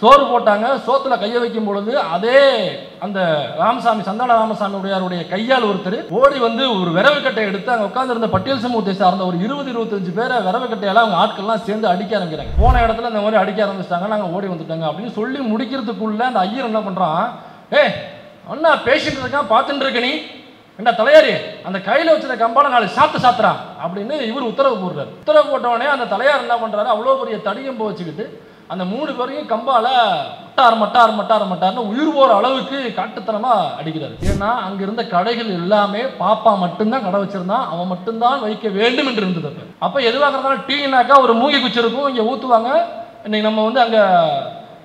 சோறு போட்டாங்க சோத்துல கையை வைக்கும் பொழுது அதே அந்த ராமசாமி சந்தான ராமசாமி உடையாருடைய கையால் ஒருத்தர் ஓடி வந்து ஒரு விரவு கட்டை எடுத்து அங்க உட்காந்துருந்த பட்டியல் சமூகத்தை சார்ந்த ஒரு இருபது இருபத்தஞ்சு பேரை விரவு கட்டையால அவங்க ஆட்கள்லாம் சேர்ந்து அடிக்க ஆரம்பிக்கிறாங்க. போன இடத்துல இந்த மாதிரி அடிக்க ஆரம்பிச்சிட்டாங்க நாங்க ஓடி வந்துட்டாங்க அப்படின்னு சொல்லி முடிக்கிறதுக்குள்ள அந்த ஐயர் என்ன பண்றான்? ஏ அண்ணா பேசிட்டு இருக்கான் பார்த்துட்டு இருக்க நீ. என்ன தலையாரி அந்த கையில வச்சிருந்த கம்பால நாலு சாத்து சாத்துறான். அப்படின்னு இவர் உத்தரவு போடுறாரு. உத்தரவு போட்ட அந்த தலையார் என்ன பண்றாரு? அவ்வளோ பெரிய தடியம்பு வச்சுக்கிட்டு அந்த மூணு பேரையும் கம்பால மட்டார் மட்டார் மட்டார் மட்டார்னு உயிர் போற அளவுக்கு காட்டுத்தனமா அடிக்கிறாரு. ஏன்னா அங்க இருந்த கடைகள் எல்லாமே பாப்பா மட்டும்தான் கடை வச்சிருந்தான் அவன் மட்டும்தான் வைக்க வேண்டும் என்று இருந்தது அப்ப. அப்ப எதுவாக இருந்தாலும் டீனாக்கா ஒரு மூங்கி குச்சி இருக்கும் இங்க ஊத்துவாங்க. இன்னைக்கு நம்ம வந்து அங்க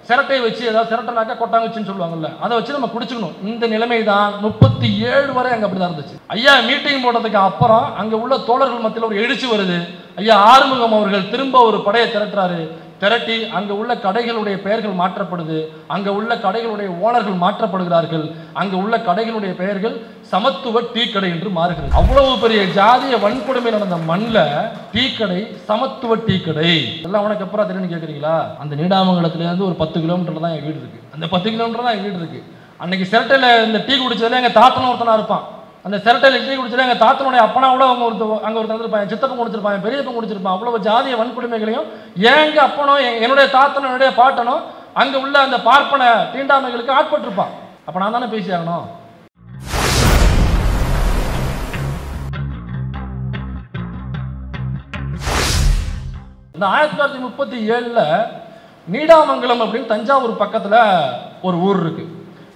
சிரட்டை வச்சு ஏதாவது சிரட்டைனாக்கா கொட்டாங்குச்சின்னு சொல்லுவாங்கல்ல அதை வச்சு நம்ம குடிச்சுக்கணும். இந்த நிலைமை தான் முப்பத்தி ஏழு வரை அங்க அப்படிதான் இருந்துச்சு. ஐயா மீட்டிங் போட்டதுக்கு அப்புறம் அங்கே உள்ள தோழர்கள் மத்தியில் ஒரு எழுச்சி வருது. ஐயா ஆறுமுகம் அவர்கள் திரும்ப ஒரு படையை திரட்டுறாரு. திரட்டி அங்கே உள்ள கடைகளுடைய பெயர்கள் மாற்றப்படுது. அங்கே உள்ள கடைகளுடைய ஓனர்கள் மாற்றப்படுகிறார்கள். அங்கே உள்ள கடைகளுடைய பெயர்கள் சமத்துவ டீ கடை என்று மாறுகிறது. அவ்வளவு பெரிய ஜாதிய வன்கொடுமை நடந்த மண்ணில் டீ கடை சமத்துவ டீ கடை எல்லாம் உனக்கு அப்புறம் தெரியும் கேட்குறீங்களா அந்த நீடாமங்கலத்துல இருந்து ஒரு பத்து கிலோமீட்டர் தான் என் வீடு இருக்கு. அந்த பத்து கிலோமீட்டர் தான் என் வீடு இருக்கு. அன்னைக்கு சிரட்டையில் இந்த டீ குடிச்சதுல எங்கள் தாத்தனும் ஒருத்தனா இருப்பான். அந்த சிரட்டையில் டீ குடிச்சிட்டு எங்கள் தாத்தனுடைய அப்பனா கூட அவங்க ஒருத்தர் அங்கே ஒருத்தர் இருப்பாங்க சித்தப்பன் குடிச்சிருப்பாங்க பெரியப்பன் குடிச்சிருப்பான் அவ்வளோ ஜாதிய வன்கொடுமைகளையும் எங்க அப்பனோ என்னுடைய தாத்தனும் என்னுடைய பாட்டனோ அங்கே உள்ள அந்த பார்ப்பன தீண்டாமைகளுக்கு ஆட்பட்டிருப்பான். அப்போ நான் தானே பேசி ஆகணும்? இந்த ஆயிரத்தி தொள்ளாயிரத்தி முப்பத்தி ஏழில் நீடாமங்கலம் அப்படின்னு தஞ்சாவூர் பக்கத்தில் ஒரு ஊர் இருக்குது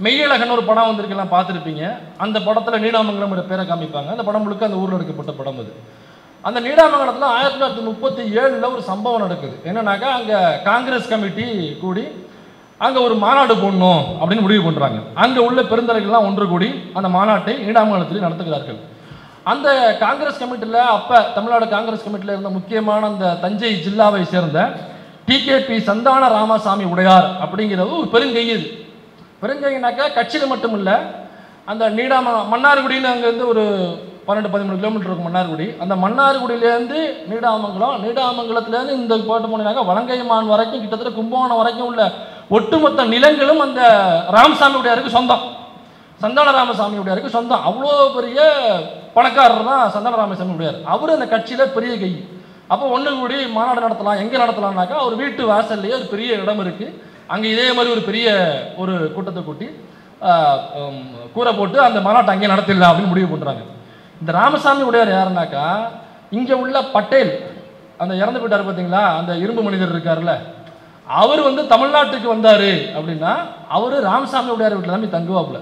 மெய்யழகன் ஒரு படம் வந்திருக்கலாம் பார்த்துருப்பீங்க. அந்த படத்தில் நீடாமங்கலம் பேரை காமிப்பாங்க. அந்த படம் முழுக்க அந்த ஊரில் எடுக்கப்பட்ட படம் அது. அந்த நீடாமங்கலத்தில் ஆயிரத்தி தொள்ளாயிரத்தி முப்பத்தி ஏழில் ஒரு சம்பவம் நடக்குது. என்னன்னாக்கா அங்கே காங்கிரஸ் கமிட்டி கூடி அங்கே ஒரு மாநாடு போடணும் அப்படின்னு முடிவு பண்ணுறாங்க அங்கே உள்ள பெருந்தலைகள்லாம் ஒன்று கூடி அந்த மாநாட்டை நீடாமங்கலத்தில் நடத்துகிறார்கள். அந்த காங்கிரஸ் கமிட்டியில் அப்போ தமிழ்நாடு காங்கிரஸ் கமிட்டியில் இருந்த முக்கியமான அந்த தஞ்சை ஜில்லாவை சேர்ந்த டிகேபி சந்தான ராமசாமி உடையார் அப்படிங்கிறது ஒரு பெருங்கையுது பெருஞ்சைனாக்கா கட்சியில் மட்டும் இல்லை அந்த நீடாம மன்னார்குடின்னு அங்கேருந்து ஒரு பன்னெண்டு பதிமூணு கிலோமீட்டர் இருக்கும் மன்னார்குடி. அந்த மன்னார்குடியிலேருந்து நீடாமங்கலம் நீடாமங்கலத்துலேருந்து இந்த போட்டு போனீங்கன்னாக்கா வலங்கைமான் வரைக்கும் கிட்டத்தட்ட கும்பகோணம் வரைக்கும் உள்ள ஒட்டுமொத்த நிலங்களும் அந்த ராமசாமி உடையாருக்கு சொந்தம். சந்தான ராமசாமி உடையாருக்கு சொந்தம். அவ்வளோ பெரிய பணக்காரர் தான் சந்தான ராமசாமி உடையார் அவர் அந்த கட்சியில் பெரிய கை. அப்போ ஒன்று கூடி மாநாடு நடத்தலாம் எங்கே நடத்தலாம்னாக்கா அவர் வீட்டு வாசல்லையே ஒரு பெரிய இடம் இருக்குது அங்கே இதே மாதிரி ஒரு பெரிய ஒரு கூட்டத்தை கூட்டி கூரை போட்டு அந்த மாநாட்டை அங்கேயே நடத்திடலாம் அப்படின்னு முடிவு பண்ணுறாங்க இந்த ராமசாமி உடையார் யாருனாக்கா இங்கே உள்ள பட்டேல் அந்த இறந்து போயிட்டார் பார்த்தீங்களா அந்த இரும்பு மனிதர் இருக்கார்ல அவர் வந்து தமிழ்நாட்டுக்கு வந்தார் அப்படின்னா அவர் ராமசாமி உடையார் வீட்டில் தான் தங்குவாப்புல.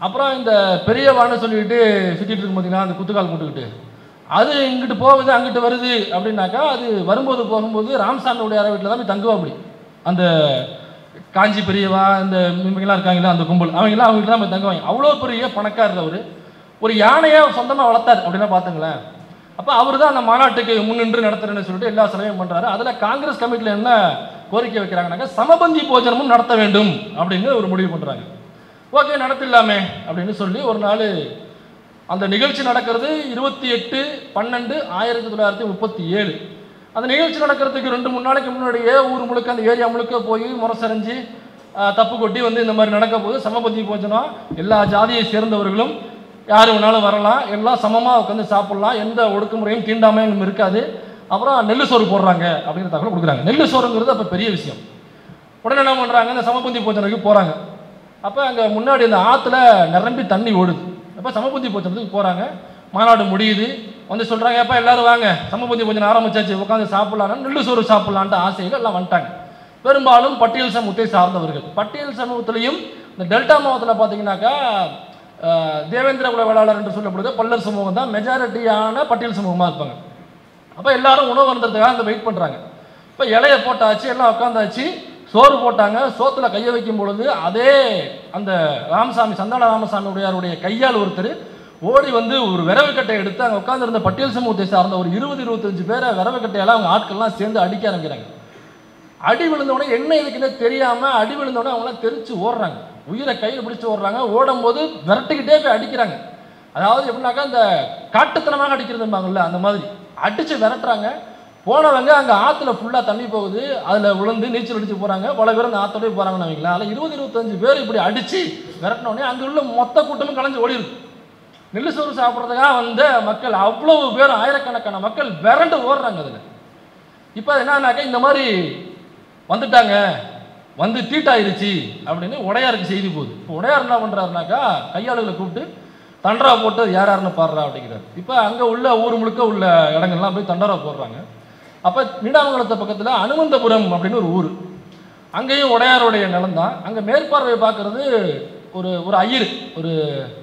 அப்புறம் இந்த பெரியவான்னு சொல்லிட்டு சுற்றிட்டு இருக்கும் பார்த்தீங்கன்னா அந்த குத்துக்கால் போட்டுக்கிட்டு. அது இங்கிட்டு போகுது அங்கிட்டு வருது அப்படின்னாக்கா அது வரும்போது போகும்போது ராமசாமி உடையார் வீட்டில் தான் தங்குவாப்படி. அந்த காஞ்சி பெரியவா இந்த இவங்கெல்லாம் இருக்காங்களா அந்த கும்பல் அவங்கெல்லாம் அவங்க தான் போய் தங்குவாங்க. அவ்வளோ பெரிய பணக்காரர் அவர். ஒரு யானையை சொந்தமாக வளர்த்தார் அப்படின்னா பார்த்துங்களேன் அப்போ அவர் தான் அந்த மாநாட்டுக்கு முன்னின்று நடத்துறேன்னு சொல்லிட்டு எல்லா செலவையும் பண்ணுறாரு அதில் காங்கிரஸ் கமிட்டியில் என்ன கோரிக்கை வைக்கிறாங்கன்னாக்கா சமபந்தி போஜனமும் நடத்த வேண்டும் அப்படின்னு ஒரு முடிவு பண்ணுறாங்க ஓகே நடத்திடலாமே அப்படின்னு சொல்லி ஒரு நாள் அந்த நிகழ்ச்சி நடக்கிறது இருபத்தி எட்டு பன்னெண்டு ஆயிரத்தி தொள்ளாயிரத்தி முப்பத்தி ஏழு. அந்த நிகழ்ச்சி நடக்கிறதுக்கு ரெண்டு மூணு நாளைக்கு முன்னாடியே ஊர் முழுக்க அந்த ஏரியா முழுக்க போய் முரசறிஞ்சு தப்பு கொட்டி வந்து இந்த மாதிரி நடக்க போது சமபத்தி போஜனம் எல்லா ஜாதியை சேர்ந்தவர்களும் யார் வேணாலும் வரலாம். எல்லாம் சமமாக உட்காந்து சாப்பிட்லாம். எந்த ஒடுக்குமுறையும் தீண்டாமையும் இருக்காது. அப்புறம் நெல்லு சோறு போடுறாங்க அப்படிங்கிற தகவல் கொடுக்குறாங்க. நெல்லு சோறுங்கிறது அப்போ பெரிய விஷயம். உடனே என்ன பண்ணுறாங்க இந்த சமபந்தி போச்சனுக்கு போகிறாங்க அப்போ அங்கே முன்னாடி அந்த ஆற்றுல நிரம்பி தண்ணி ஓடுது. அப்போ சமபந்தி போச்சனத்துக்கு போகிறாங்க மாநாடு முடியுது. வந்து சொல்கிறாங்க அப்போ எல்லாரும் வாங்க. சமபூஜை கொஞ்சம் ஆரம்பிச்சாச்சு. உட்காந்து சாப்பிட்லான்னு நெல்லு சோறு சாப்பிட்லான்ட்டு ஆசைகள் எல்லாம் வந்துட்டாங்க. பெரும்பாலும் பட்டியல் சமூகத்தை சார்ந்தவர்கள். பட்டியல் சமூகத்திலையும் இந்த டெல்டா மாவட்டத்தில் பார்த்தீங்கன்னாக்கா தேவேந்திர குல வேளாளர் என்று சொல்லப்படுது. பல்லர் சமூகம் தான் மெஜாரிட்டியான பட்டியல் சமூகமாக இருப்பாங்க. அப்போ எல்லாரும் உணவு வந்ததுக்காக அந்த வெயிட் பண்ணுறாங்க இப்போ இலைய போட்டாச்சு எல்லாம் உட்காந்தாச்சு சோறு போட்டாங்க. சோத்தில் கையை வைக்கும் பொழுது அதே அந்த ராமசாமி சந்தான ராமசாமி உடையாருடைய கையால் ஒருத்தர் ஓடி வந்து ஒரு விரவு கட்டை எடுத்து அங்கே உட்காந்துருந்த பட்டியல் சமூகத்தை சார்ந்த ஒரு இருபது இருபத்தஞ்சு பேரை விரவு அவங்க ஆட்கள்லாம் சேர்ந்து அடிக்க ஆரம்பிக்கிறாங்க. அடி விழுந்தவொடனே என்ன இதுக்குன்னே தெரியாமல் அடி விழுந்தவொடனே அவங்களாம் தெரிச்சு ஓடுறாங்க. உயிரை கையில் பிடிச்சி ஓடுறாங்க. ஓடும்போது விரட்டிக்கிட்டே போய் அடிக்கிறாங்க. அதாவது எப்படின்னாக்கா இந்த காட்டுத்தனமாக அடிக்கிறதும்பாங்கல்ல அந்த மாதிரி. அடித்து விரட்டுறாங்க. போனவங்க அங்கே ஆற்றுல ஃபுல்லாக தண்ணி போகுது. அதில் விழுந்து நீச்சல் அடித்து போகிறாங்க பல பேர் அந்த ஆற்றோடய போகிறாங்கன்னு வைங்களேன் அதில் இருபது இருபத்தஞ்சு பேர் இப்படி அடித்து விரட்டினோடனே அங்கே உள்ள மொத்த கூட்டமும் கலைஞ்சு ஓடி இருக்கு நெல் சோறு சாப்பிட்றதுக்காக வந்த மக்கள் அவ்வளவு பேர் ஆயிரக்கணக்கான மக்கள் விரண்டு ஓடுறாங்க அதில். இப்போ என்னன்னாக்கா இந்த மாதிரி வந்துட்டாங்க வந்து தீட்டாயிருச்சு அப்படின்னு உடையாருக்கு செய்தி போகுது. இப்போ உடையார் என்ன பண்ணுறாருனாக்கா கையாளுகளை கூப்பிட்டு தண்டரா போட்டு யார் யாருன்னு பாடுறா அப்படிங்கிறார். இப்போ அங்கே உள்ள ஊர் முழுக்க உள்ள இடங்கள்லாம் போய் தண்டரா போடுறாங்க. அப்போ நீடாமங்கலத்தை பக்கத்தில் அனுமந்தபுரம் அப்படின்னு ஒரு ஊர். அங்கேயும் உடையாருடைய நிலம் தான் அங்கே மேற்பார்வை பார்க்கறது ஒரு ஒரு ஐயர் ஒரு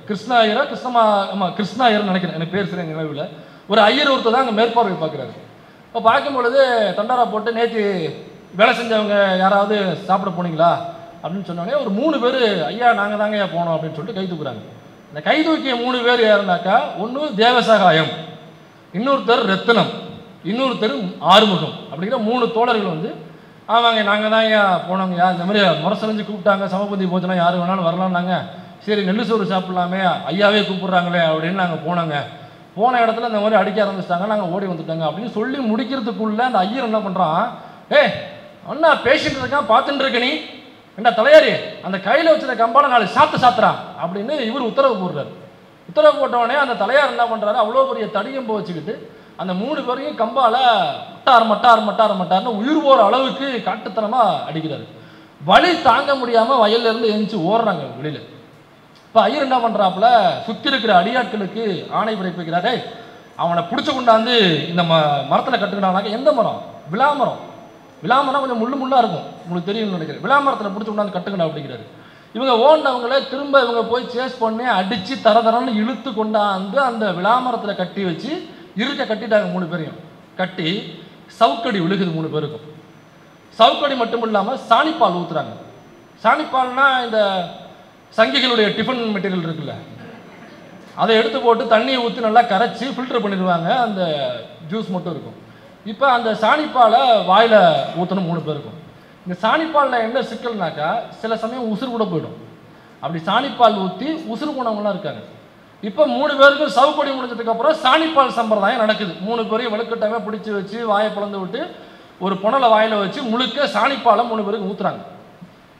கிருஷ்ணா ஐயரா கிருஷ்ணமா ஆமாம் கிருஷ்ணா நினைக்கிறேன். எனக்கு பேர் சரியா நினைவில் ஒரு ஐயர் ஒருத்தர் தான் அங்கே மேற்பார்வை பார்க்குறாரு. இப்போ பார்க்கும் பொழுது தண்டாரா போட்டு நேற்று வேலை செஞ்சவங்க யாராவது சாப்பிட போனீங்களா? அப்படின்னு சொன்னோடனே ஒரு மூணு பேர் ஐயா நாங்கள் தாங்க ஐயா போனோம் அப்படின்னு சொல்லிட்டு கை தூக்குறாங்க. இந்த கை தூக்கிய மூணு பேர் யாருனாக்கா ஒன்று தேவசகாயம் இன்னொருத்தர் ரத்தனம் இன்னொருத்தர் ஆறுமுகம் அப்படிங்கிற மூணு தோழர்கள் வந்து ஆமாங்க நாங்கள் தான் ஐயா போனோங்கய்யா இந்த மாதிரி முரசலைஞ்சு கூப்பிட்டாங்க சமபந்தி போச்சுனா யார் வேணாலும் வரலாம்னாங்க. சரி நெல்லு சோறு சாப்பிட்லாமே ஐயாவே கூப்பிட்றாங்களே அப்படின்னு நாங்கள் போனோங்க. போன இடத்துல இந்த மாதிரி அடிக்க ஆரம்பிச்சிட்டாங்க நாங்கள் ஓடி வந்துட்டோங்க அப்படின்னு சொல்லி முடிக்கிறதுக்குள்ளே அந்த ஐயர் என்ன பண்ணுறான் ஏ அண்ணா பேஷண்ட் இருக்கான் பார்த்துட்டு இருக்க நீ. என்ன தலையாரி அந்த கையில் வச்சிருக்க கம்பால நாலு சாத்து சாத்துறான் அப்படின்னு இவர் உத்தரவு போடுறாரு. உத்தரவு போட்டவொடனே அந்த தலையார் என்ன பண்ணுறாரு அவ்வளோ பெரிய தடியம்பு வச்சுக்கிட்டு அந்த மூணு பேரையும் கம்பால மட்டார் மட்டார் மட்டார் மட்டார்னு உயிர் போகிற அளவுக்கு காட்டுத்தனமாக அடிக்கிறாரு. வலி தாங்க முடியாமல் வயல்ல இருந்து எழுந்துச்சு ஓடுறாங்க வெளியில். இப்போ ஐயர் என்ன பண்ணுறாப்புல சுற்றி இருக்கிற அடியாட்களுக்கு ஆணை பிறப்பிக்கிறாரே. அவனை பிடிச்ச கொண்டாந்து இந்த ம மரத்தில் கட்டுக்கிட்டானாக்க எந்த மரம்? விளாமரம் விளாமரம் கொஞ்சம் முள்ளு முள்ளாக இருக்கும். உங்களுக்கு தெரியும்னு நினைக்கிறேன். விளாமரத்தில் பிடிச்ச கொண்டாந்து கட்டுக்கணும் அப்படிங்கிறாரு. இவங்க ஓடினவங்களே திரும்ப இவங்க போய் சேஸ் பண்ணி அடித்து தர தரன்னு இழுத்து கொண்டாந்து அந்த விளாமரத்தில் கட்டி வச்சு இருக்க கட்டிட்டாங்க மூணு பேரையும். கட்டி சவுக்கடி விழுகுது மூணு பேருக்கும். சவுக்கடி மட்டும் இல்லாமல் சாணிப்பால் ஊற்றுறாங்க சாணிப்பால்னா இந்த சங்கிகளுடைய டிஃபன் மெட்டீரியல் இருக்குல்ல. அதை எடுத்து போட்டு தண்ணியை ஊற்றி நல்லா கரைச்சி ஃபில்டர் பண்ணிடுவாங்க. அந்த ஜூஸ் மட்டும் இருக்கும். இப்போ அந்த சாணிப்பாலை வாயில் ஊற்றணும் மூணு பேருக்கும். இந்த சாணிப்பாலில் என்ன சிக்கல்னாக்கா சில சமயம் உசுறு கூட போயிடும். அப்படி சாணிப்பால் ஊற்றி உசுறு போனவங்களாம் இருக்காங்க. இப்போ மூணு பேருக்கும் சவுக்கொடி முடிஞ்சதுக்கப்புறம் சாணிப்பால் சம்பிரதாயம் நடக்குது. மூணு பேரையும் வெளுக்கட்டாவே பிடிச்சி வச்சு வாயை பிளந்து விட்டு ஒரு புனலை வாயில் வச்சு முழுக்க சாணிப்பாலை மூணு பேருக்கு ஊற்றுறாங்க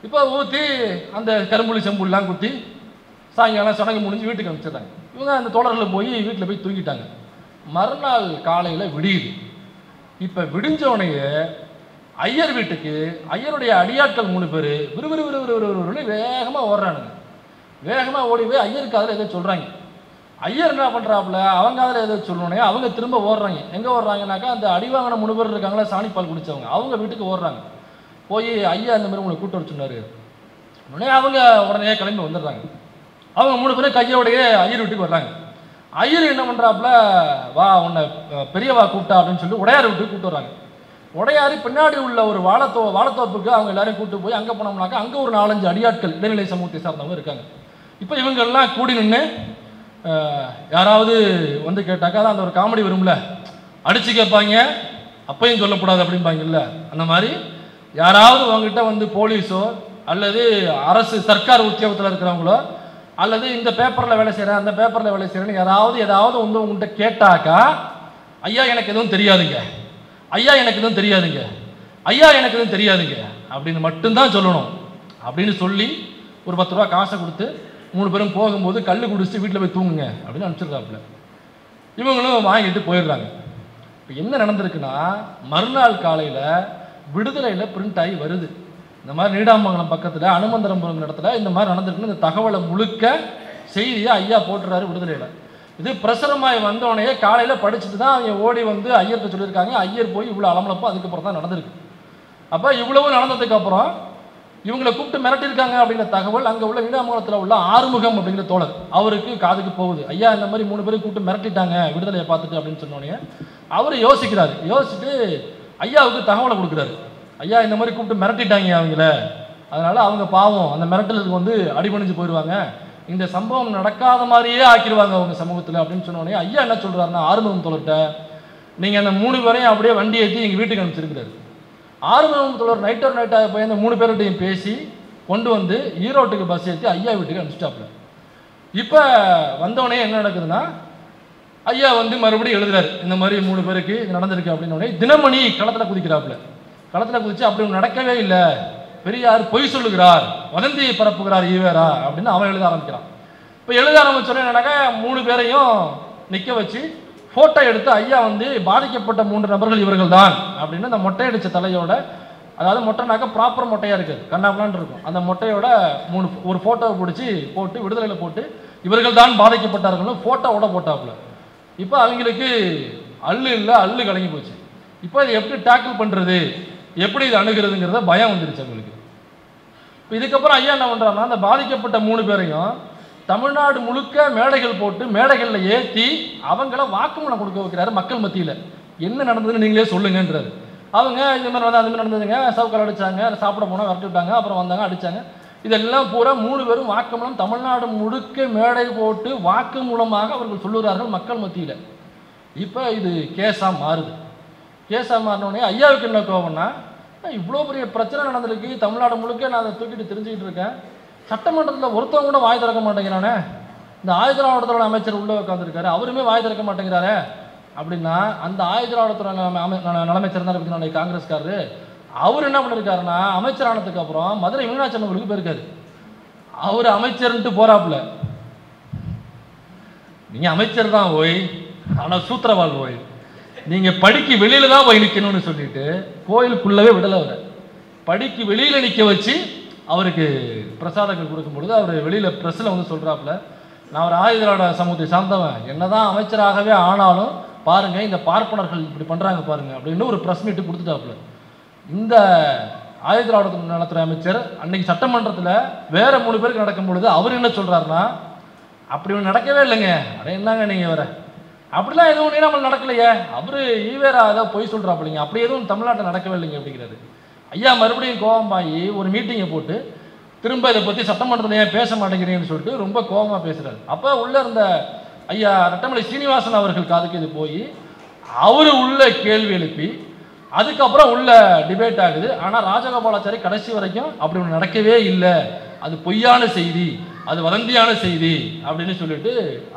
இப்போ ஊற்றி அந்த கரும்புளி செம்புலாம் குத்தி சாயங்காலம் சடங்கு முடிஞ்சு வீட்டுக்கு அனுப்பிச்சிடுறாங்க. இவங்க அந்த தோழர்களை போய் வீட்டில் போய் தூங்கிட்டாங்க. மறுநாள் காலையில் விடியுது. இப்போ விடிஞ்சோடனேயே ஐயர் வீட்டுக்கு ஐயருடைய அடியாட்கள் மூணு பேர் விறுவிறு விறுவிறு விறுவிறுன்னு வேகமாக ஓடுறானுங்க. வேகமாக ஓடி போய் ஐயருக்கு அதில் எதோ சொல்கிறாங்க ஐயர் என்ன பண்ணுறாப்புல அவங்க அதில் ஏதோ சொல்லணுனே அவங்க திரும்ப ஓடுறாங்க. எங்கே ஓடுறாங்கனாக்கா அந்த அடிவாங்கின மூணு பேர் இருக்காங்களா சாணிப்பால் குடித்தவங்க அவங்க வீட்டுக்கு ஓடுறாங்க. போய் ஐயா இந்த மாதிரி உங்களை கூட்ட வர உடனே அவங்க உடனே கிளம்பி வந்துடுறாங்க. அவங்க மூணு பேரும் கையோடையே ஐயர் வீட்டுக்கு வர்றாங்க. ஐயர் என்ன பண்ணுறாப்புல வா உன்னை பெரியவா கூப்பிட்டா அப்படின்னு சொல்லி உடையார் வீட்டுக்கு கூப்பிட்டு வர்றாங்க. உடையாறு பின்னாடி உள்ள ஒரு வாழைத்தோ வாழத்தோப்புக்கு அவங்க எல்லாரையும் கூப்பிட்டு போய் அங்கே போனோம்னாக்கா அங்கே ஒரு நாலஞ்சு அடியாட்கள் இடைநிலை சமூகத்தை சார்ந்தவங்க இருக்காங்க. இப்போ இவங்கெல்லாம் கூடி நின்று யாராவது வந்து கேட்டாக்கா அந்த ஒரு காமெடி வரும்ல. அடித்து கேட்பாங்க. அப்பையும் சொல்லக்கூடாது அப்படிம்பாங்கல்ல. அந்த மாதிரி யாராவது உங்ககிட்ட வந்து போலீஸோ அல்லது அரசு சர்க்கார் உத்தியோகத்தில் இருக்கிறவங்களோ அல்லது இந்த பேப்பரில் வேலை செய்கிறேன் அந்த பேப்பரில் வேலை செய்கிறேன்னு யாராவது ஏதாவது வந்து உங்கள்கிட்ட கேட்டாக்கா ஐயா எனக்கு எதுவும் தெரியாதுங்க. ஐயா எனக்கு எதுவும் தெரியாதுங்க. ஐயா எனக்கு எதுவும் தெரியாதுங்க. அப்படின்னு மட்டும்தான் சொல்லணும். அப்படின்னு சொல்லி ஒரு பத்து ரூபா காசை கொடுத்து மூணு பேரும் போகும்போது கல் குடிச்சிட்டு வீட்டில் போய் தூங்குங்க அப்படின்னு அனுப்பிச்சிருக்காப்புல. இவங்களும் வாங்கிட்டு போயிடுறாங்க. இப்போ என்ன நடந்திருக்குன்னா மறுநாள் காலையில் விடுதலையில் பிரிண்ட் ஆகி வருது. இந்த மாதிரி நீடாமங்கலம் பக்கத்தில் அனுமந்தரம்புரம் இடத்துல இந்த மாதிரி நடந்திருக்குன்னு இந்த தகவலை முழுக்க செய்தியை ஐயா போட்டுறாரு விடுதலையில். இது பிரசுரமாய் வந்தோடனே காலையில் படிச்சுட்டு தான் அவங்க ஓடி வந்து ஐயர்கிட்ட சொல்லியிருக்காங்க. ஐயர் போய் இவ்வளோ அலமலப்போ அதுக்கப்புறம் தான் நடந்திருக்கு. அப்போ இவ்வளவு நடந்ததுக்கப்புறம் இவங்களை கூப்பிட்டு மிரட்டியிருக்காங்க அப்படிங்கிற தகவல் அங்கே உள்ள நீடாமங்கலத்தில் உள்ள ஆறுமுகம் அப்படிங்கிற தோழர். அவருக்கு காதுக்கு போகுது. ஐயா இந்த மாதிரி மூணு பேரும் கூப்பிட்டு மிரட்டிட்டாங்க. விடுதலையை பார்த்துட்டு அப்படின்னு சொன்னோடனே அவர் யோசிக்கிறாரு. யோசிச்சுட்டு ஐயாவுக்கு தகவலை கொடுக்குறாரு. ஐயா இந்த மாதிரி கூப்பிட்டு மிரட்டிட்டாங்க அவங்கள. அதனால் அவங்க பாவம். அந்த மிரட்டலுக்கு வந்து அடிபணிஞ்சு போயிடுவாங்க இந்த சம்பவம் நடக்காத மாதிரியே ஆக்கிடுவாங்க அவங்க சமூகத்தில் அப்படின்னு சொன்னோடனே ஐயா என்ன சொல்கிறாருன்னா ஆறுமுகம் தோழர்கிட்ட நீங்கள் அந்த மூணு பேரையும் அப்படியே வண்டி ஏற்றி எங்கள் வீட்டுக்கு அனுப்பிச்சிருக்கிறாரு. ஆறுமுகம் தொடர் நைட் ஒரு நைட்டாக போய் அந்த மூணு பேர்கிட்டையும் பேசி கொண்டு வந்து ஈரோட்டுக்கு பஸ் ஏற்றி ஐயா வீட்டுக்கு அனுப்பிச்சிட்டாப்புல. இப்போ வந்தோடனே என்ன நடக்குதுன்னா ஐயா வந்து மறுபடியும் எழுதுறாரு இந்த மாதிரி மூணு பேருக்கு இது நடந்திருக்கு அப்படின்னு உடனே தினமணி களத்தில் குதிக்கிறாப்புல. களத்தில் குதிச்சு அப்படி நடக்கவே இல்லை. பெரியார் பொய் சொல்லுகிறார் வதந்தியை பரப்புகிறார் ஈவேரா அப்படின்னு அவன் எழுத ஆரம்பிக்கிறான். இப்போ எழுத ஆரம்பிச்சோடனே என்னன்னாக்கா மூணு பேரையும் நிற்க வச்சு ஃபோட்டோ எடுத்து ஐயா வந்து பாதிக்கப்பட்ட மூன்று நபர்கள் இவர்கள் தான் அப்படின்னு அந்த மொட்டை அடித்த தலையோட அதாவது மொட்டைனாக்க ப்ராப்பர் மொட்டையாக இருக்குது கண்ணாப்பலான் இருக்கும். அந்த மொட்டையோட மூணு ஒரு ஃபோட்டோவை பிடிச்சி போட்டு விடுதலையில் போட்டு இவர்கள் தான் பாதிக்கப்பட்டார்கள்னு ஃபோட்டோவோட போட்டாப்புல. இப்போ அவங்களுக்கு அள்ளு இல்லை அள்ளு கலங்கி போச்சு. இப்போ இதை எப்படி டேக்கிள் பண்ணுறது எப்படி இது அணுகிறதுங்கிறத பயம் வந்துருச்சு அவங்களுக்கு. இப்போ இதுக்கப்புறம் ஐயா என்ன பண்ணுறாங்கன்னா அந்த பாதிக்கப்பட்ட மூணு பேரையும் தமிழ்நாடு முழுக்க மேடைகள் போட்டு மேடைகளில் ஏற்றி அவங்கள வாக்குமூலம் கொடுக்க வைக்கிறாரு மக்கள் மத்தியில். என்ன நடந்ததுன்னு நீங்களே சொல்லுங்கன்றாரு. அவங்க இந்த மாதிரி வந்து அந்த மாதிரி நடந்ததுங்க. சவுக்கால் அடித்தாங்க சாப்பிட போனால் விரட்டி விட்டாங்க அப்புறம் வந்தாங்க அடிச்சாங்க. இதெல்லாம் பூரா மூணு பேரும் வாக்குமூலம் தமிழ்நாடு முழுக்க மேடை போட்டு வாக்கு மூலமாக அவர்கள் சொல்லுகிறார்கள் மக்கள் மத்தியில். இப்போ இது கேஸாக மாறுது. கேஸாக மாறினோடனே ஐயாவுக்கு என்ன கோவம்னா இவ்வளோ பெரிய பிரச்சனை நடந்திருக்கு. தமிழ்நாடு முழுக்க நான் அதை தூக்கிட்டு தெரிஞ்சுக்கிட்டு இருக்கேன். சட்டமன்றத்தில் ஒருத்தவங்க கூட வாய் திறக்க மாட்டேங்கிறானே? இந்த ஆயுதராவடத்தோட அமைச்சர் உள்ளே உட்காந்துருக்காரு அவருமே வாய் திறக்க மாட்டேங்கிறாரே. அப்படின்னா அந்த ஆயுதராவடத்துறை நலமைச்சர் தான் இருக்கு காங்கிரஸ்காரரு? அவர் என்ன பண்ணிருக்காருன்னா அமைச்சர் ஆனதுக்கு அப்புறம் மதுரை மீனாட்சி அம்மன் போயிருக்காரு. அவர் அமைச்சர்ன்ட்டு போறாப்புல. நீங்கள் அமைச்சர் தான் ஓய் ஆனால் சூத்திரவாள் ஓய். நீங்கள் படிக்கு வெளியில தான் போய் நிற்கணும்னு சொல்லிட்டு கோயிலுக்குள்ளவே விடலை அவரை. படிக்கு வெளியில் நிற்க வச்சு அவருக்கு பிரசாதங்கள் கொடுக்கும் பொழுது அவர் வெளியில் ப்ரெஸ்ஸில் வந்து சொல்கிறாப்புல நான் ஒரு ஆயுதராட சமூகத்தை சார்ந்தவன். என்னதான் அமைச்சராகவே ஆனாலும் பாருங்க இந்த பார்ப்பனர்கள் இப்படி பண்ணுறாங்க பாருங்க அப்படின்னு ஒரு ப்ரெஸ் மீட்டு கொடுத்துட்டாப்புல. இந்த ஆயுதராட நலத்துறை அமைச்சர் அன்னைக்கு சட்டமன்றத்தில் வேறு மூணு பேருக்கு நடக்கும் பொழுது அவர் என்ன சொல்கிறாருன்னா அப்படி ஒன்று நடக்கவே இல்லைங்க. அட என்னங்க நீங்கள் வேறு? அப்படிலாம் எதுவும் நம்மளுக்கு நடக்கலையே. அவர் ஈவேரா ஏதோ பொய் சொல்றாப்புலிங்க. அப்படி எதுவும் தமிழ்நாட்டில் நடக்கவே இல்லைங்க அப்படிங்கிறது ஐயா மறுபடியும் கோபமாகி ஒரு மீட்டிங்கை போட்டு திரும்ப இதை பற்றி சட்டமன்றத்தில் ஏன் பேச மாட்டேங்கிறீங்கன்னு சொல்லிட்டு ரொம்ப கோபமாக பேசுகிறார் அப்போ உள்ளே இருந்த ஐயா ரட்டமலை சீனிவாசன் அவர்கள் காதுக்கு இது போய் அவர் உள்ள கேள்வி எழுப்பி அதுக்கப்புறம் உள்ள டிபேட் ஆகுது. ஆனால் ராஜகோபாலாச்சாரி கடைசி வரைக்கும் அப்படி ஒன்று நடக்கவே இல்லை. அது பொய்யான செய்தி அது வதந்தியான செய்தி அப்படின்னு சொல்லிட்டு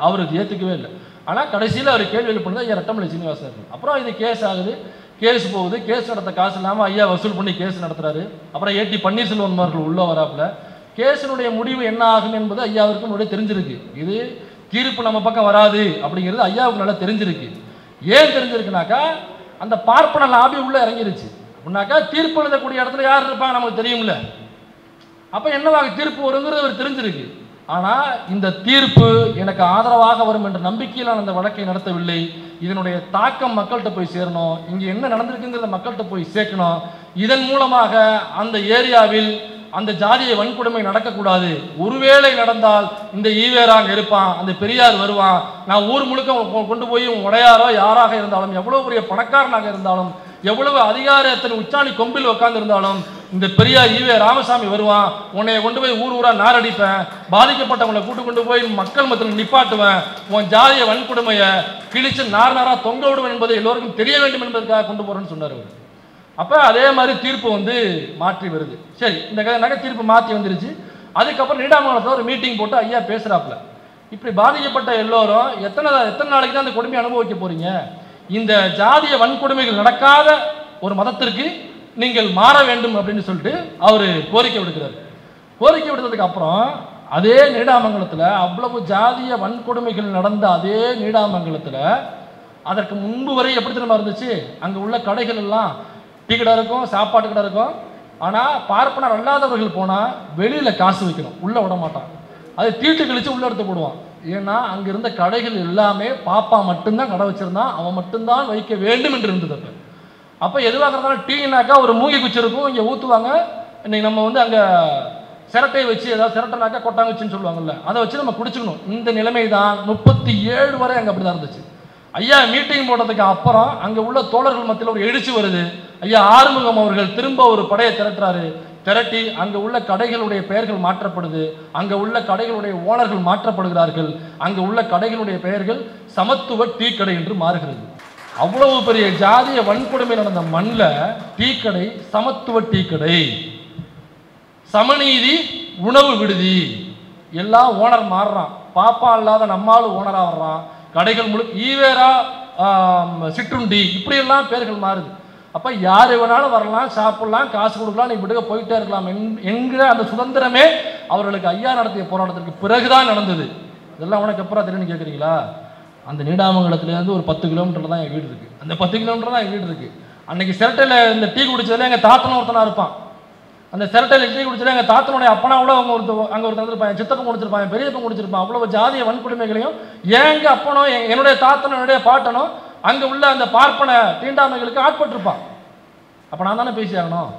அவர் ஏற்றுக்கவே இல்லை. ஆனால் கடைசியில் அவர் கேள்வி எழுப்பினது ஐயா ரட்டமலை சீனிவாசன் அப்புறம் இது கேஸ் ஆகுது. கேஸ் போகுது. கேஸ் நடத்த காசு இல்லாமல் ஐயா வசூல் பண்ணி கேஸ் நடத்துறாரு. அப்புறம் ஏடி பன்னீர்செல்வம் அவர்கள் உள்ள வராப்புல. கேஸினுடைய முடிவு என்ன ஆகும் என்பது ஐயாவிற்கு முன்னாடியே தெரிஞ்சிருக்கு. இது தீர்ப்பு நம்ம பக்கம் வராது அப்படிங்கிறது ஐயாவுக்கு நல்லா தெரிஞ்சிருக்கு. ஏன் தெரிஞ்சிருக்குனாக்கா அந்த பார்ப்பன லாபி உள்ள இறங்கிருச்சு. அப்படின்னாக்கா தீர்ப்பு எழுதக்கூடிய இடத்துல யார் இருப்பாங்க நமக்கு தெரியும்ல. அப்போ என்னவாக தீர்ப்பு வருங்கிறது அவர் தெரிஞ்சிருக்கு. ஆனால் இந்த தீர்ப்பு எனக்கு ஆதரவாக வரும் என்ற நம்பிக்கையில் நான் அந்த வழக்கை நடத்தவில்லை. இதனுடைய தாக்கம் மக்கள்கிட்ட போய் சேரணும். இங்கே என்ன நடந்திருக்குங்கிறத மக்கள்கிட்ட போய் சேர்க்கணும். இதன் மூலமாக அந்த ஏரியாவில் அந்த ஜாதிய வன்கொடுமை நடக்கக்கூடாது. ஒருவேளை நடந்தால் இந்த ஈவேரா அங்க இருப்பான் அந்த பெரியார் வருவான். நான் ஊர் முழுக்க கொண்டு போய் உன் உடையாரோ யாராக இருந்தாலும் எவ்வளோ பெரிய பணக்காரனாக இருந்தாலும் எவ்வளவு அதிகாரத்தின் உச்சாணி கொம்பில் உட்காந்துருந்தாலும் இந்த பெரியார் ஈவே ராமசாமி வருவான். உன்னைய கொண்டு போய் ஊர் ஊராக நாரடிப்பேன். பாதிக்கப்பட்டவங்களை கூட்டு கொண்டு போய் மக்கள் மத்தியில் நிப்பாட்டுவேன். உன் ஜாதிய வன்கொடுமையை கிழிச்சு நார் நாராக தொங்க விடுவேன் என்பதை எல்லோருக்கும் தெரிய வேண்டும் என்பதற்காக கொண்டு போகிறேன்னு சொன்னார் அவர். அப்போ அதே மாதிரி தீர்ப்பு வந்து மாற்றி வருது. சரி இந்த கதை நகை தீர்ப்பு மாற்றி வந்துருச்சு. அதுக்கப்புறம் நீடாமங்கலத்தில் ஒரு மீட்டிங் போட்டு ஐயா பேசுகிறாப்புல இப்படி பாதிக்கப்பட்ட எல்லோரும் எத்தனை எத்தனை நாளைக்கு தான் அந்த கொடுமையை அனுபவிக்க போகிறீங்க இந்த ஜாதிய வன்கொடுமைகள் நடக்காத ஒரு மதத்திற்கு நீங்கள் மாற வேண்டும் அப்படின்னு சொல்லிட்டு அவர் கோரிக்கை விடுக்கிறார். கோரிக்கை விடுத்ததுக்கு அப்புறம் அதே நீடாமங்கலத்தில் அவ்வளவு ஜாதிய வன்கொடுமைகள் நடந்த அதே நீடாமங்கலத்தில் அதற்கு முன்பு வரை எப்படி தெரியுமா இருந்துச்சு? அங்கே உள்ள கடைகள் எல்லாம் டீ கடை இருக்கும் சாப்பாட்டு கடை இருக்கும். ஆனால் பார்ப்பனர் அல்லாதவர்கள் போனால் வெளியில் காசு வைக்கணும். உள்ளே விட மாட்டான். அதை தீட்டு கழித்து உள்ள எடுத்து போடுவான். ஏன்னா அங்கே இருந்த கடைகள் எல்லாமே பாப்பா மட்டும்தான் கடை வச்சிருந்தான் அவன் மட்டும்தான் வைக்க வேண்டும் என்று இருந்தது அப்போ. அப்போ எதுவாக இருந்தாலும் டீனாக்கா ஒரு மூங்கி குச்சி இருக்கும் இங்கே ஊற்றுவாங்க இன்னைக்கு நம்ம வந்து அங்கே சிரட்டை வச்சு ஏதாவது சிரட்டைனாக்கா கொட்டாங்குச்சின்னு சொல்லுவாங்கல்ல அதை வச்சு நம்ம குடிச்சுக்கணும். இந்த நிலைமை தான் முப்பத்தி ஏழு வரை அங்கே அப்படி தான் இருந்துச்சு. ஐயா மீட்டிங் போட்டதுக்கு அப்புறம் அங்கே உள்ள தோழர்கள் மத்தியில் ஒரு எழுச்சி வருது. ஐயா ஆறுமுகம் அவர்கள் திரும்ப ஒரு படையை திரட்டுறாரு. திரட்டி அங்கே உள்ள கடைகளுடைய பெயர்கள் மாற்றப்படுது. அங்கே உள்ள கடைகளுடைய ஓனர்கள் மாற்றப்படுகிறார்கள். அங்கே உள்ள கடைகளுடைய பெயர்கள் சமத்துவ டீ கடை என்று மாறுகிறது. அவ்வளவு பெரிய ஜாதிய வன்கொடுமை நடந்த மண்ணில் டீ கடை சமத்துவ டீ கடை. சமநீதி உணவு விடுதி. எல்லாம் ஓனர் மாறுறான். பாப்பா இல்லாத நம்மாலும் ஓனராக வர்றான். கடைகள் முழு ஈவேரா சிற்றுண்டி இப்படியெல்லாம் பேர்கள் மாறுது. அப்போ யார் வேணாலும் வரலாம் சாப்பிடலாம் காசு கொடுக்கலாம் நீ விடுக போயிட்டே இருக்கலாம் என்கிற அந்த சுதந்திரமே அவர்களுக்கு ஐயா நடத்திய போராட்டத்திற்கு பிறகுதான் நடந்தது. இதெல்லாம் உனக்கு எப்பறம் தெரியும்னு கேட்குறீங்களா அந்த நீடாமங்கலத்துலேருந்து ஒரு பத்து கிலோமீட்டர் தான் என் வீடு இருக்குது அந்த பத்து கிலோமீட்டர் தான் என் வீடு இருக்குது அன்னைக்கு சிரட்டையில் இந்த டீ குடிச்சதில் எங்கள் தாத்தனும் ஒருத்தனாக இருப்பான். அந்த சிரட்டையில் டீ குடிச்சதில் எங்கள் தாத்தனுடைய அப்பனா கூட அவங்க ஒருத்தர் அங்கே ஒருத்தர் இருப்பான் என் சித்தப்பன் முடிச்சிருப்பான் பெரியப்பன் முடிச்சிருப்பான் அவ்வளோ ஜாதிய வன்கொடுமைகளையும் எங்கள் அப்பனோ என்னுடைய தாத்தனும் என்னுடைய பாட்டனோ அங்கே உள்ள அந்த பார்ப்பன தீண்டாமைகளுக்கு ஆட்பட்டிருப்பான். அப்போ நான் தானே பேசி ஆகணும்?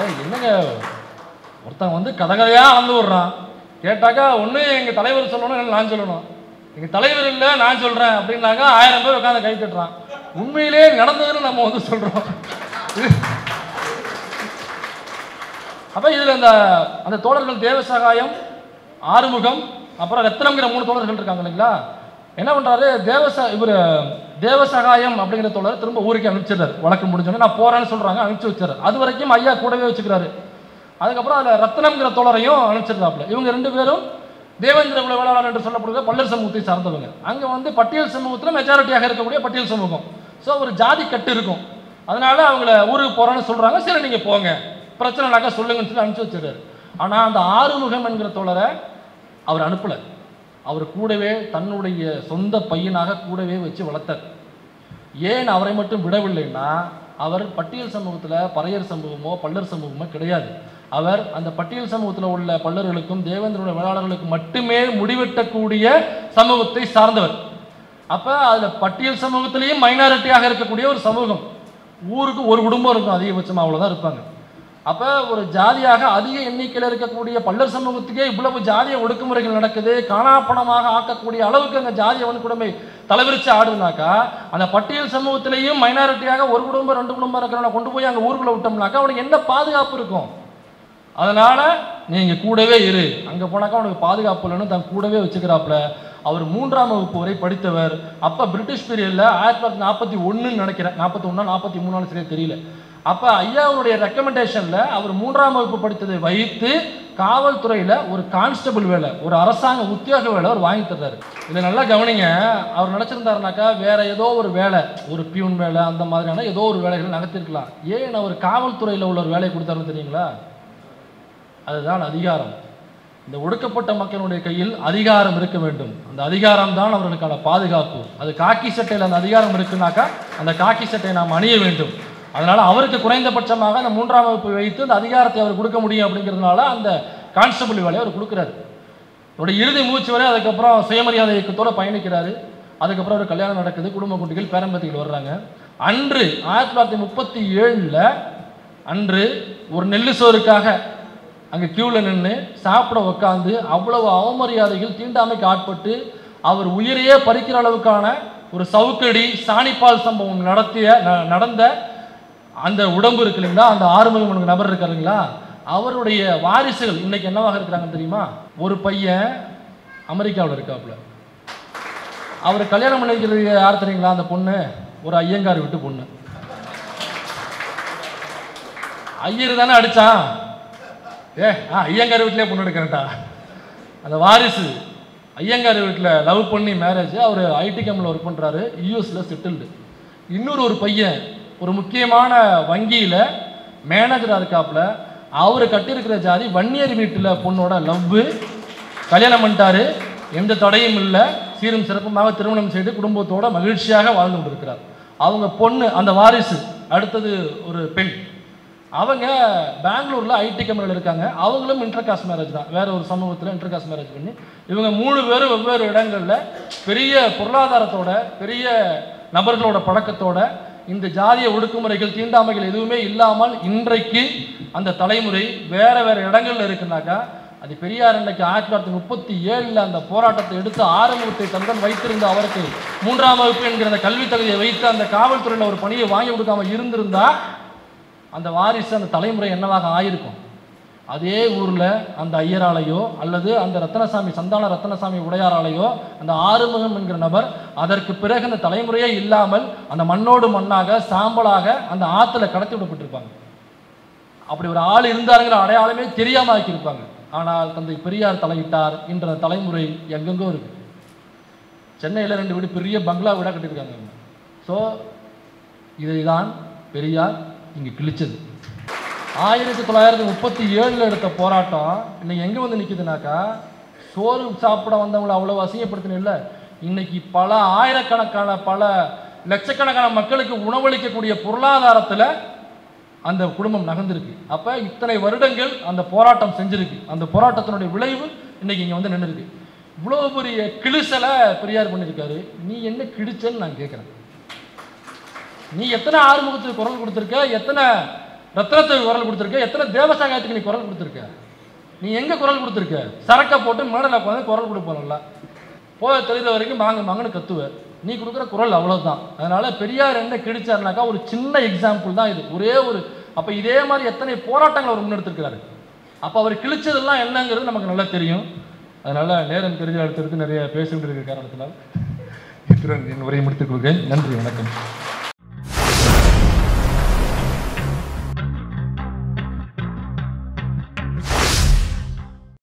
ஏன் என்னங்க? ஒருத்தன் வந்து கதை கதையாக அளந்து விடுறான். கேட்டாக்கா ஒன்று எங்கள் தலைவர் சொல்லணும் இல்லை நான் சொல்லணும்? எங்கள் தலைவர் இல்லை நான் சொல்கிறேன் அப்படின்னாக்கா ஆயிரம் பேர் உட்காந்து கை தட்டுறான். உண்மையிலே நடந்ததுன்னு நம்ம வந்து சொல்கிறோம் அப்போ இதில் அந்த அந்த தோழர்கள் தேவசகாயம் ஆறுமுகம் அப்புறம் ரத்னம்ங்கிற மூணு தோழர்கள் இருக்காங்க இல்லைங்களா? என்ன பண்ணுறாரு தேவச இவர் தேவசகாயம் அப்படிங்கிற தோழர் திரும்ப ஊருக்கு அனுப்பிச்சிடுறாரு. வழக்கு முடிஞ்சோடனே நான் போகிறேன்னு சொல்கிறாங்க அனுப்பிச்சு வச்சிடறாரு. அது வரைக்கும் ஐயா கூடவே வச்சுக்கிறாரு. அதுக்கப்புறம் அதில் ரத்னம்ங்கிற தோழரையும் அனுப்பிச்சிடுறாப்புல. இவங்க ரெண்டு பேரும் தேவேந்திர குல வேளாளர் என்று சொல்லப்படுகிற பல்லர் சமூகத்தை சார்ந்தவங்க. அங்கே வந்து பட்டியல் சமூகத்தில் மெஜாரிட்டியாக இருக்கக்கூடிய பட்டியல் சமூகம். ஸோ ஒரு ஜாதி கட்டு இருக்கும். அதனால அவங்கள ஊருக்கு போகிறேன்னு சொல்கிறாங்க சரி நீங்கள் போங்க. பிரச்சனைனாக்கா சொல்லுங்கன்னு சொல்லி அனுப்பிச்சு வச்சிடுறாரு. ஆனால் அந்த ஆறுமுகம் என்கிற தோழரை அவர் அனுப்பலை. அவர் கூடவே தன்னுடைய சொந்த பையனாக கூடவே வச்சு வளர்த்தார். ஏன் அவரை மட்டும் விடவில்லைன்னா அவர் பட்டியல் சமூகத்தில் பறையர் சமூகமோ பல்லர் சமூகமோ கிடையாது. அவர் அந்த பட்டியல் சமூகத்தில் உள்ள பல்லர்களுக்கும் தேவேந்திரோட வேளாளர்களுக்கும் மட்டுமே முடிவெட்டக்கூடிய சமூகத்தை சார்ந்தவர். அப்போ அதில் பட்டியல் சமூகத்திலையும் மைனாரிட்டியாக இருக்கக்கூடிய ஒரு சமூகம். ஊருக்கு ஒரு குடும்பம் இருக்கும் அதிகபட்சமாக அவ்வளோதான் இருப்பாங்க. அப்போ ஒரு ஜாதியாக அதிக எண்ணிக்கையில் இருக்கக்கூடிய பல்லர் சமூகத்துக்கே இவ்வளவு ஜாதிய ஒடுக்குமுறைகள் நடக்குது காணாப்பணமாக ஆக்கக்கூடிய அளவுக்கு அங்கே ஜாதிய வன்கொடுமை தலைவிரிச்சு ஆடுனாக்கா அந்த பட்டியல் சமூகத்திலையும் மைனாரிட்டியாக ஒரு குடும்பம் ரெண்டு குடும்பம் இருக்கிறவனை கொண்டு போய் அங்கே ஊருக்குள்ள விட்டோம்னாக்கா அவனுக்கு என்ன பாதுகாப்பு இருக்கும்? அதனால இங்கே கூடவே இரு. அங்கே போனாக்கா அவனுக்கு பாதுகாப்பு இல்லைன்னு தன் கூடவே வச்சுக்கிறாப்புல. அவர் மூன்றாம் வகுப்பு வரை படித்தவர். அப்போ பிரிட்டிஷ் பீரியடில் ஆயிரத்தி தொள்ளாயிரத்தி நாற்பத்தி ஒன்றுன்னு நினைக்கிறேன். நாற்பத்தி ஒன்றா நாற்பத்தி மூணான்னு சரியாக தெரியல. அப்போ ஐயாவுடைய ரெக்கமெண்டேஷனில் அவர் மூன்றாம் வகுப்பு படித்ததை வைத்து காவல்துறையில் ஒரு கான்ஸ்டபிள் வேலை ஒரு அரசாங்க உத்தியோக வேலை அவர் வாங்கி தர்றாரு. இதை நல்லா கவனிங்க. அவர் நினச்சிருந்தாருனாக்கா வேற ஏதோ ஒரு வேலை ஒரு பியூன் வேலை அந்த மாதிரியான ஏதோ ஒரு வேலைகளை நகர்த்திருக்கலாம். ஏன் அவர் காவல்துறையில் உள்ள ஒரு வேலையை கொடுத்தாருன்னு தெரியுங்களா? அதுதான் அதிகாரம். இந்த ஒடுக்கப்பட்ட மக்களுடைய கையில் அதிகாரம் இருக்க வேண்டும். அந்த அதிகாரம் தான் அவர்களுக்கான பாதுகாப்பு. அது காக்கி சட்டையில் அந்த அதிகாரம் இருக்குனாக்கா அந்த காக்கி சட்டையை நாம் அணிய வேண்டும். அதனால் அவருக்கு குறைந்தபட்சமாக அந்த மூன்றாம் வகுப்பு வைத்து அந்த அதிகாரத்தை அவர் கொடுக்க முடியும் அப்படிங்கிறதுனால அந்த கான்ஸ்டபிள் வேலையை அவர் கொடுக்குறாரு. அவருடைய இறுதி மூச்சு வரை அதுக்கப்புறம் சுயமரியாதை இயக்கத்தோடு பயணிக்கிறாரு. அதுக்கப்புறம் ஒரு கல்யாணம் நடக்குது குடும்ப குட்டிகள் பேரம்பத்திகள் வர்றாங்க. அன்று ஆயிரத்தி தொள்ளாயிரத்தி முப்பத்தி ஏழில் அன்று ஒரு நெல்லு சோறுக்காக அங்கே கியூவில் நின்று சாப்பிட உட்காந்து அவ்வளவு அவமரியாதைகள் தீண்டாமைக்கு ஆட்பட்டு அவர் உயிரையே பறிக்கிற அளவுக்கான ஒரு சவுக்கடி சாணிப்பால் சம்பவம் நடத்திய ந- நடந்த அந்த உடம்பு இருக்கு இல்லைங்களா? அந்த ஆறுமுகம் என்கிற நபர் இருக்காருங்களா அவருடைய வாரிசுகள் இன்னைக்கு என்னவாக இருக்கிறாங்கன்னு தெரியுமா? ஒரு பையன் அமெரிக்காவில் இருக்காப்புல. அவர் கல்யாணம் பண்ணிக்கிறது யார் தெரியுங்களா? அந்த பொண்ணு ஒரு ஐயங்கார் விட்டு பொண்ணு. ஐயர் தானே அடிச்சான் ஏ ஆ ஐயங்கார் வீட்டிலே பொண்ணு எடுக்கிறேன்டா. அந்த வாரிசு ஐயங்கார் வீட்டில் லவ் பண்ணி மேரேஜ் அவர் ஐடி கம்பெனியில் ஒர்க் பண்ணுறாரு யூஎஸில் செட்டில்டு இன்னொரு ஒரு பையன் ஒரு முக்கியமான வங்கியில் மேனேஜராக இருக்காப்புல அவர் கட்டியிருக்கிற ஜாதி வன்னியர் வீட்டில் பொண்ணோட லவ்வு கல்யாணம் பண்ணிட்டாரு. எந்த தடையும் இல்லை. சீரும் சிறப்புமாக திருமணம் செய்து குடும்பத்தோட மகிழ்ச்சியாக வாழ்ந்து கொண்டிருக்கிறார். அவங்க பொண்ணு அந்த வாரிசு அடுத்தது ஒரு பெண். அவங்க பெங்களூரில் ஐடி கம்பெனியில் இருக்காங்க. அவங்களும் இன்டர்காஸ்ட் மேரேஜ் தான். வேற ஒரு சமூகத்தில் இன்டர்காஸ்ட் மேரேஜ் பண்ணி இவங்க மூணு பேரும் வெவ்வேறு இடங்களில் பெரிய பொருளாதாரத்தோட பெரிய நபர்களோட பழக்கத்தோட இந்த ஜாதிய ஒடுக்குமுறைகள் தீண்டாமைகள் எதுவுமே இல்லாமல் இன்றைக்கு அந்த தலைமுறை வேற வேற இடங்களில் இருக்குனாக்கா அது பெரியார் இன்னைக்கு ஆயிரத்தி தொள்ளாயிரத்தி முப்பத்தி ஏழில் அந்த போராட்டத்தை எடுத்து ஆரம்பத்தை தந்தன் வைத்திருந்த அவருக்கு மூன்றாம் வகுப்பு என்கிற அந்த கல்வித் தகுதியை வைத்து அந்த காவல்துறையில் ஒரு பணியை வாங்கி கொடுக்காம இருந்திருந்தா அந்த வாரிசு அந்த தலைமுறை என்னவாக ஆயிருக்கும்? அதே ஊரில் அந்த ஐயராலையோ அல்லது அந்த ரத்னசாமி சந்தான ரத்னசாமி உடையாராலையோ அந்த ஆறுமுகம் என்கிற நபர் அதற்கு பிறகு அந்த தலைமுறையே இல்லாமல் அந்த மண்ணோடு மண்ணாக சாம்பலாக அந்த ஆற்றுல கடத்தி விடப்பட்டிருப்பாங்க. அப்படி ஒரு ஆள் இருந்தாருங்கிற அடையாளமே தெரியாமல் ஆக்கியிருப்பாங்க. ஆனால் தந்தை பெரியார் தலையிட்டார் என்ற தலைமுறை எங்கெங்கோ இருக்கு. சென்னையில் ரெண்டு வீடு பெரிய பங்களா வீடாக கட்டியிருக்காங்க. ஸோ இதைதான் பெரியார் இங்கே கிழிச்சது. ஆயிரத்தி தொள்ளாயிரத்தி முப்பத்தி ஏழில் எடுத்த போராட்டம் இன்னைக்கு எங்கே வந்து நிற்குதுனாக்கா சோறு சாப்பிட வந்தவங்களை அவ்வளோ அசிங்கப்படுத்தணும் இல்லை இன்னைக்கு பல ஆயிரக்கணக்கான பல லட்சக்கணக்கான மக்களுக்கு உணவளிக்கக்கூடிய பொருளாதாரத்தில் அந்த குடும்பம் நகர்ந்திருக்கு. அப்போ இத்தனை வருடங்கள் அந்த போராட்டம் செஞ்சிருக்கு. அந்த போராட்டத்தினுடைய விளைவு இன்னைக்கு இங்கே வந்து நின்றுருக்கு இவ்வளோ பெரிய கிழிசலை பெரியார் பண்ணியிருக்காரு. நீ என்ன கிழிச்சல்னு நான் கேட்குறேன் நீ எத்தனை ஆறுமுகத்துக்கு குரல் கொடுத்துருக்க? எத்தனை ரத்னத்தை குரல் கொடுத்துருக்க? எத்தனை தேவசாயத்துக்கு நீ குரல் கொடுத்துருக்க? நீ எங்கே குரல் கொடுத்துருக்க? சரக்கை போட்டு மேடையில் உட்காந்து குரல் கொடுப்போம்ல போக தெரிந்த வரைக்கும் வாங்க மாங்கன்னு கத்துவ. நீ கொடுக்குற குரல் அவ்வளோதான் அதனால் பெரியார் என்ன கிழிச்சாருனாக்கா ஒரு சின்ன எக்ஸாம்பிள் தான் இது. ஒரே ஒரு அப்போ இதே மாதிரி எத்தனை போராட்டங்கள் அவர் முன்னெடுத்திருக்கிறாரு. அப்போ அவர் கிழிச்சதெல்லாம் என்னங்கிறது நமக்கு நல்லா தெரியும். அதனால் நேரம் தெரிஞ்ச அடுத்தடுத்து நிறைய பேசிக்கிட்டு இருக்கிற காரணத்தினால் இத்துடன் என் உரையை முடித்துக் கொள்கிறேன். நன்றி வணக்கம்.